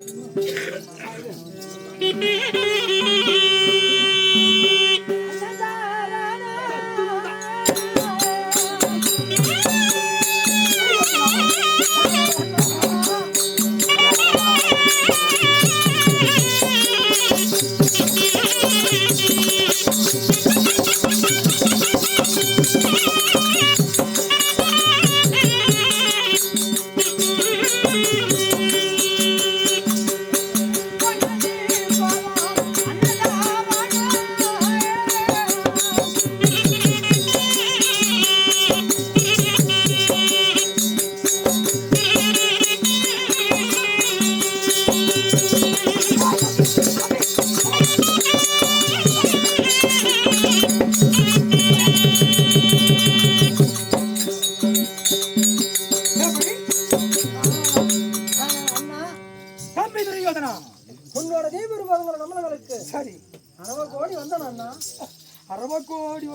அண்ணா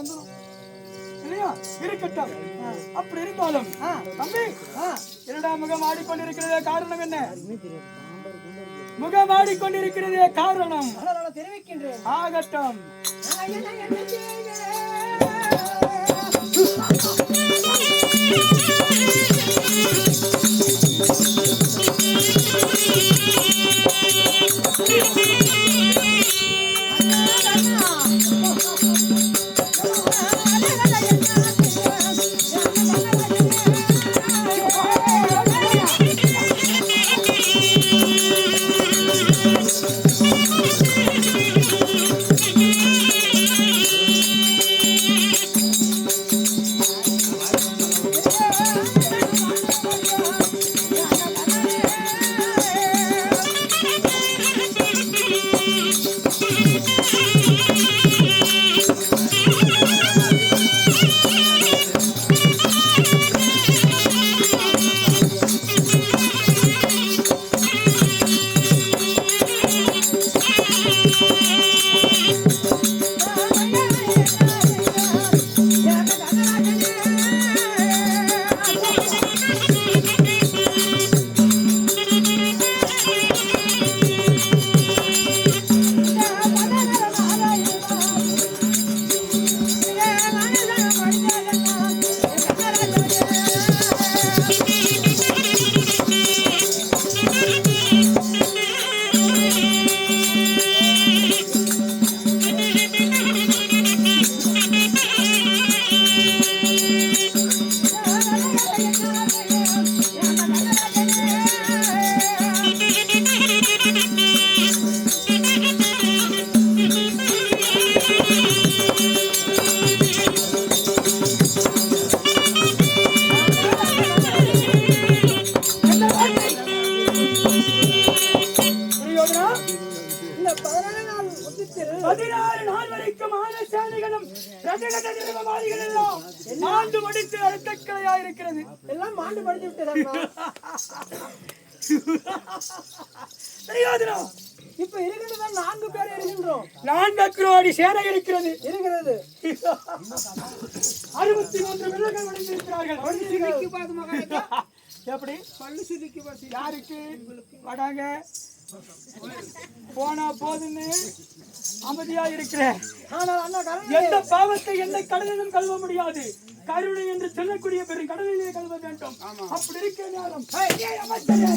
வந்துடும் இல்லையா? இருக்கட்டும். அப்படி இருந்தாலும் தம்பி என்னடா முகம் ஆடிக்கொண்டிருக்கிறதே காரணம் என்ன? முகம் ஆடிக்கொண்டிருக்கிறதே காரணம். தெரிவிக்கின்றேன். ஆகட்டும். எல்லாம் ஆண்டு முடித்து அடுத்த கிளையா இருக்கிறது எல்லாம் மாண்டு படித்து விட்டது இப்ப இருக்கிறது நான்கு பேர் இருக்கின்றோம். நான்கு கோடி சேர இருக்கிறது. இருக்கிறது அறுபத்தி மூன்று விலங்கள் முடிந்திருக்கிறார்கள் எப்படி? பள்ளி சுருக்கி பார்த்து. யாருக்கு? வடாங்க போனா போதுன்னு அமைதியா இருக்கிறேன் ஆனால் அண்ணா கருணை எந்த பாவத்தை எந்த கடலிலும் கழுவ முடியாது. கருணை என்று சொல்லக்கூடிய பெரும் கடலிலே கழுவ வேண்டும். அப்படி இருக்கிற நேரம். ஏய், அமைச்சரே!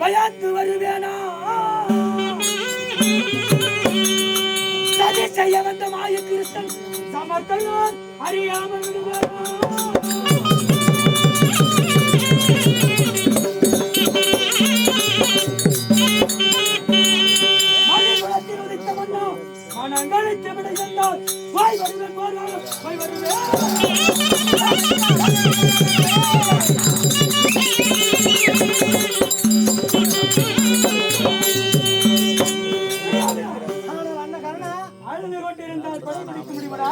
பயந்து வருவேனா சதி செய்ய வந்த மாய கிருஷ்ணன் சமர்த்தையார் அறியாமல் விடுவாரா வருவேன் போர் காலம் போய் வருவேன். கொலை பிடிக்க முடியுமாடா?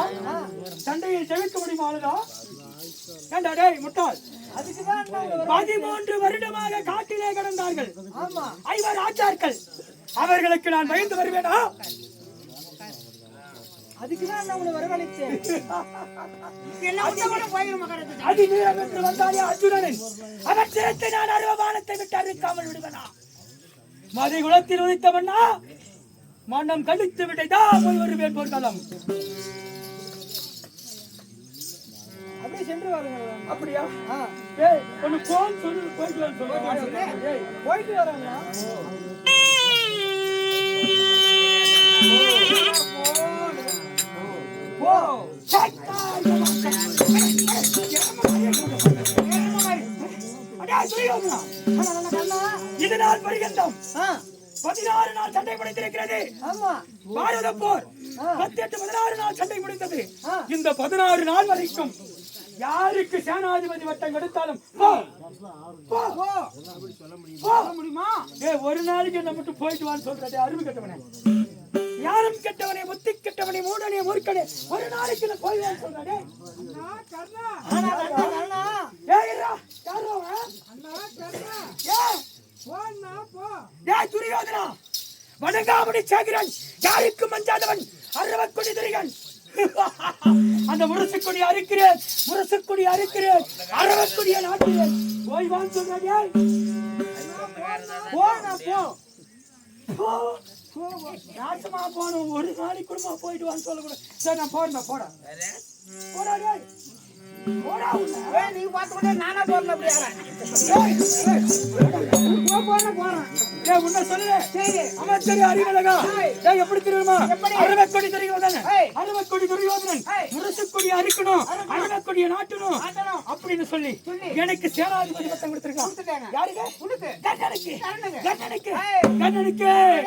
சண்டையை செவிக்க முடியுமா அழுதா? ஏண்டா டேய் முட்டாள். பதிமூன்று வருடமாக காட்டிலே கிடந்தார்கள். ஐவர் ஆச்சார்கள். அவர்களுக்கு நான் பயந்து வருவேனா? அதுக்குதான் அண்ணா உங்களை வரவழைத்தேன். அதிவீரம் என்று வந்தானே அர்ஜுனன் அவன் நான் அருவமானத்தை விட்டு அறுக்காமல் விடுவனா? மதை குலத்தில் உதித்தவனா மன்னம் கழித்து விட்டைதா? போய் வருவேன் போர்க்காலம். அப்படியே சென்று வாருங்கள் அப்படியா? ஒன்னு போன் சொல்லு போயிட்டு சொல்லு. போயிட்டு வரேங்க இது நாள் பரிகந்தம் பதினாறு நாள் சண்டை முடித்திருக்கிறது ஆமா. பாரத போர் பத்து எட்டு பதினாறு நாள் சண்டை முடிந்தது. இந்த பதினாறு நாள் வரைக்கும் யாருக்கு சேனாதிபதி வட்டம் போ. முடியுமா? ஏய் ஒரு நாளைக்கு என்ன மட்டும் போயிட்டு வான்னு சொல்றதே அறிவு கெட்டவனே. யாரும் கெட்டவனே புத்தி கெட்டவனே மூடனே மூர்க்கனே ஒரு நாளைக்கு நான் போய் வான்னு வணங்காமணி சேகரன் யாருக்கு மஞ்சாதவன் அறுவக்கொடி திரிகன். அந்த முரசுக்கொடி அறுக்கிறேன் முரசுக்கொடி அறுக்கிறேன் அறுவக்கொடியை நாட்டுகிறேன் போய் வான்னு சொன்னாடியாய் ஏய். போ. நாசமா போனோம் ஒரு நாளைக்கு குடும்பமா போயிட்டு வான்னு சொல்லக்கூடாது. சரி நான் போறேன் போட போடா டேய். நீ பார்த்து நானா போறேன் உன்னை சொல்லு. சரி அமைச்சர் அறிவழகா ஏய், எப்படி தெரியுமா எப்படி? அறுவக்கொடி துரியோதனன் ஏய். அறுவக்கொடி துரியோதனன் ஏய். முரசுக்கொடி அறுக்கணும் அறுவக்கொடியை நாட்டணும் ஆட்டணும். அப்படின்னு சொல்லி. எனக்கு சேனாதிபதி பட்டம் கொடுத்திருக்கான். யாருக்கு. கண்ணனுக்கு கண்ணனுக்கு. கண்ணனுக்கு ஏய்.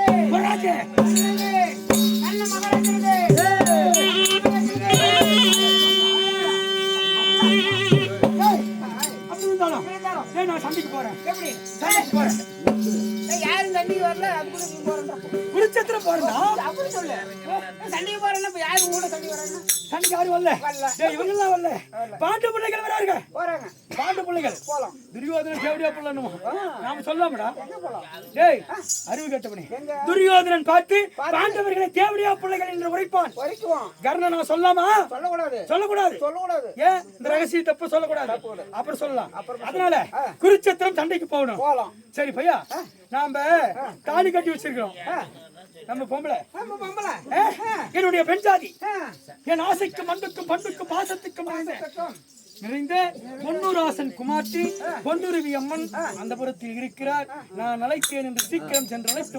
கண்ணனுக்கு சண்டைக்கு போறேன். எப்படி? சண்டைக்கு போறேன். யாரும் தண்ணிக்கு வரல? அது கூட நீ போறேன்டா. குருச்சத்திரம் போறேன்டா? அப்படி சொல்லு. தண்ணிக்கு போறேன்னா இப்ப யாரும் கூட தண்ணி வராங்க சண்டைக்கு யாரும் வரல இவங்கெல்லாம் வரல. பாண்டு பிள்ளைகள் வராருங்க போறாங்க. பாண்டு பிள்ளைகள். போலாம். துரியோதனன் தேவடியா பிள்ளைன்னு நாம சொல்லாமடா. போலாம்? டேய் அறிவு கேட்டவனே? துரியோதனன் பார்த்து பாண்டவர்களை தேவடியா பிள்ளைகள் என்று உரைப்பான். வரைக்கும் கர்ணன் நான் சொல்லாமா? சொல்லக்கூடாது. சொல்லக்கூடாது. சொல்லக்கூடாது. ஏன்? இந்த ரகசிய தப்பு சொல்லக்கூடாது. அப்புறம் சொல்லலாம். அதனால குருச்சத்திரம் சண்டைக்கு போகணும். சரி பையா நாம தாலி கட்டி வச்சிருக்கிறோம். நம்ம பொம்பளை. ஏ, என்னுடைய பெண் ஜாதி. என் ஆசைக்கு மண்ணுக்கும் பண்புக்கும் பாசத்துக்கும் நிறைந்த நிறைந்த பொன்னூராசன் குமார்த்தி பொன்னுருவி அம்மன் அந்த புறத்தில் இருக்கிறார். நான் அழைத்தேன் என்று சீக்கிரம் சென்று அழைத்து